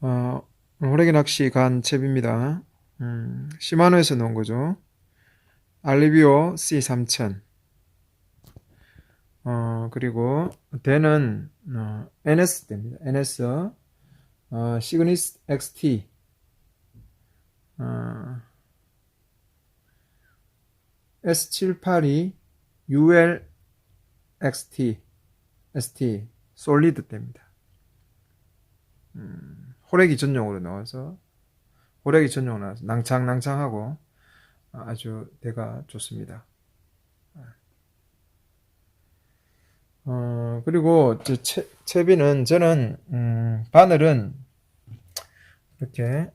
어, 호래기 낚시 간 채비입니다. 음, 시마노에서 나온 거죠. 알리비오 C3000. 어, 그리고 대는 어, NS 대입니다. NS 어, 시그니스 XT. 어, S782 UL XT ST 솔리드 대입니다. 음, 호래기 전용으로 나와서 호래기 전용으로 나와서 낭창 낭창하고 아주 대가 좋습니다. 어, 그리고 저 채, 채비는 저는 음, 바늘은 이렇게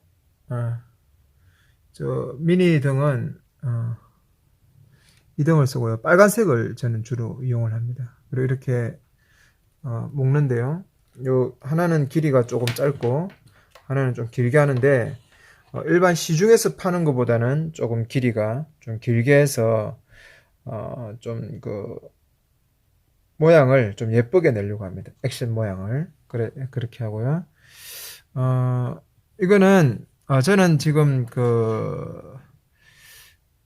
어, 저 미니 등은 어, 이 등을 쓰고요. 빨간색을 저는 주로 이용을 합니다. 그리고 이렇게 어, 묶는데요. 요 하나는 길이가 조금 짧고 하나는 좀 길게 하는데 어, 일반 시중에서 파는 것보다는 조금 길이가 좀 길게 해서 어, 좀 그 모양을 좀 예쁘게 내려고 합니다. 액션 모양을 그래 그렇게 하고요. 어, 이거는 어, 저는 지금 그,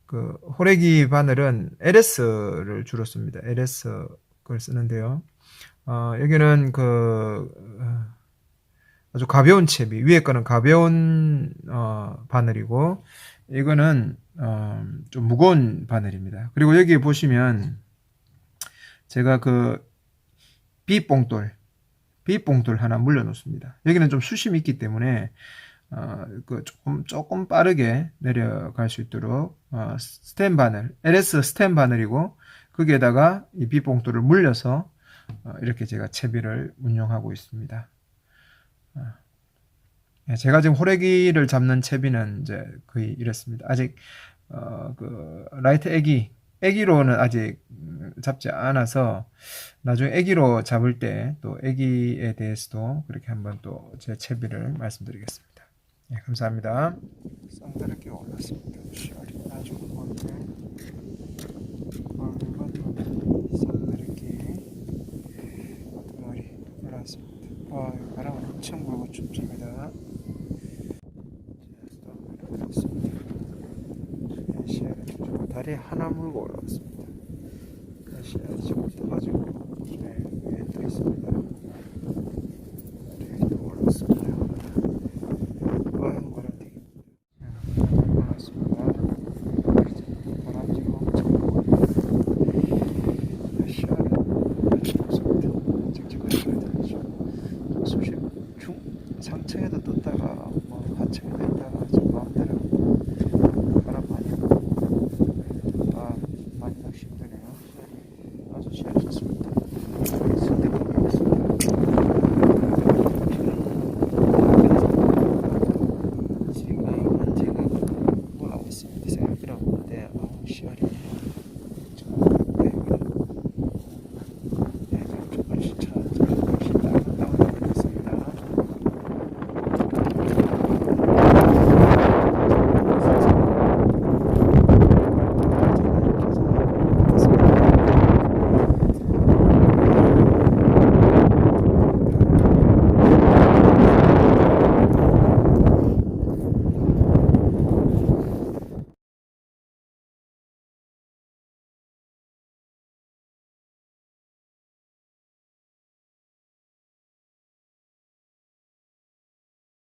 그 호래기 바늘은 LS를 주로 씁니다. LS 걸 쓰는데요. 어, 여기는 그 어, 아주 가벼운 채비 위에 거는 가벼운 어, 바늘이고 이거는 어, 좀 무거운 바늘입니다. 그리고 여기 보시면 제가 그 비뽕돌 비뽕돌 하나 물려 놓습니다. 여기는 좀 수심이 있기 때문에 어, 그 조금 조금 빠르게 내려갈 수 있도록 어, 스텐 바늘 LS 스텐 바늘이고 거기에다가 이 비뽕돌을 물려서 어, 이렇게 제가 채비를 운영하고 있습니다. 어, 예, 제가 지금 호래기를 잡는 채비는 이제 거의 이렇습니다. 아직 어, 그 라이트 애기 애기로는 아직 음, 잡지 않아서 나중에 애기로 잡을 때 또 애기에 대해서도 그렇게 한번 또 제 채비를 말씀드리겠습니다. 예, 감사합니다. 쌍다르게 올랐습니다. 아주 먼데 3,900원쯤입니다. 다리 하나 물고 올라왔습니다. 다시 네, 아침부터 떴다가 뭐 지금 마음대로